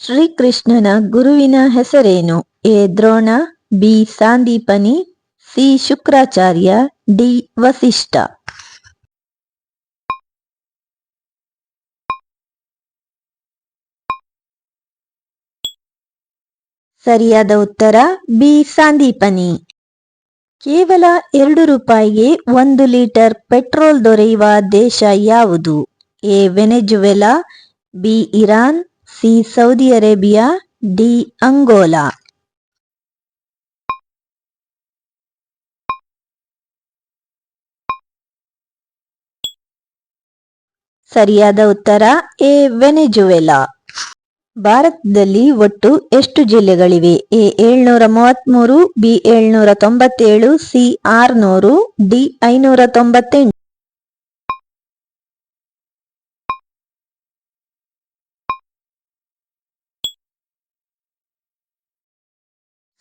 ಶ್ರೀಕೃಷ್ಣನ ಗುರುವಿನ ಹೆಸರೇನು? A. Drona, B. Sandipani, C. Shukracharya, D. Vasishtha. ಸರಿಯಾದ ಉತ್ತರ, ಬಿ. ಸಾಂದೀಪನಿ. ಕೇವಲ ಎರಡು ರೂಪಾಯಿಗೆ ಒಂದು ಲೀಟರ್ ಪೆಟ್ರೋಲ್ ದೊರೆಯುವ ದೇಶ ಯಾವುದು? A. Venezuela, B. Iran C Saudi Arabia D Angola. ಸರಿಯಾದ ಉತ್ತರ, ಎ ವೆನೆಜುವೆಲಾ. ಭಾರತದಲ್ಲಿ ಒಟ್ಟು ಎಷ್ಟು ಜಿಲ್ಲೆಗಳಿವೆ? ಎ ಏಳ್ನೂರ ಮೂವತ್ಮೂರು ಬಿ ಏಳ್ನೂರ ತೊಂಬತ್ತೇಳು ಸಿ ಆರ್ನೂರು, ಡಿ ಐನೂರ ತೊಂಬತ್ತೆಂಟು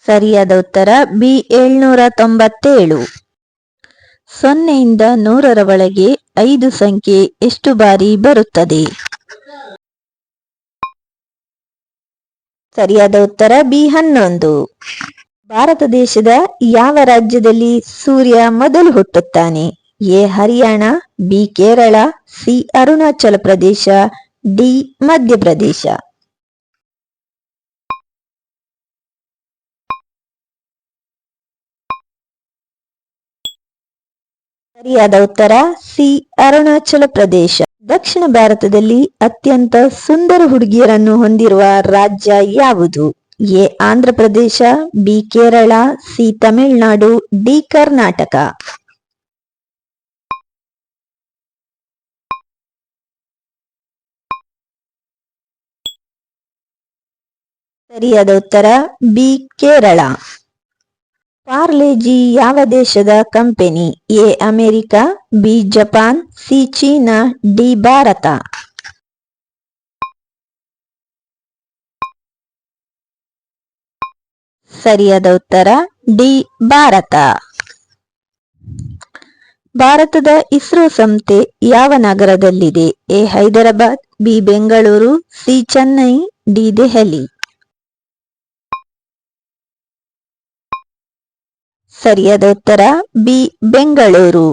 ಸರಿಯಾದ ಉತ್ತರ ಬಿ ಏಳ್ನೂರ ತೊಂಬತ್ತೇಳು ಸೊನ್ನೆಯಿಂದ ನೂರರ ಒಳಗೆ ಐದು ಸಂಖ್ಯೆ ಎಷ್ಟು ಬಾರಿ ಬರುತ್ತದೆ? ಸರಿಯಾದ ಉತ್ತರ ಬಿ ಹನ್ನೊಂದು. ಭಾರತ ದೇಶದ ಯಾವ ರಾಜ್ಯದಲ್ಲಿ ಸೂರ್ಯ ಮೊದಲು ಹುಟ್ಟುತ್ತಾನೆ? A Haryana, B Kerala, C Arunachal Pradesh, D Madhya Pradesh. ಸರಿಯಾದ ಉತ್ತರ, ಸಿ, ಅರುಣಾಚಲ ಪ್ರದೇಶ. ದಕ್ಷಿಣ ಭಾರತದಲ್ಲಿ ಅತ್ಯಂತ ಸುಂದರ ಹುಡುಗಿಯರನ್ನು ಹೊಂದಿರುವ ರಾಜ್ಯ ಯಾವುದು? A, Andhra Pradesh, B, Kerala, C, Tamil Nadu, D, Karnataka. ಸರಿಯಾದ ಉತ್ತರ, ಬಿ, ಕೇರಳ. ಪಾರ್ಲೆಜಿ ಯಾವ ದೇಶದ company? A, America, B, Japan, C, China, D, Bharat. ಸರಿಯಾದ ಉತ್ತರ, ಡಿ, ಭಾರತ. ಭಾರತದ ಇಸ್ರೋ ಸಂಸ್ಥೆ ಯಾವ ನಗರದಲ್ಲಿದೆ? A, Hyderabad, B, Bengaluru, C, Chennai, D, Delhi. ಸರಿಯಾದ ಉತ್ತರ ಬಿ ಬೆಂಗಳೂರು.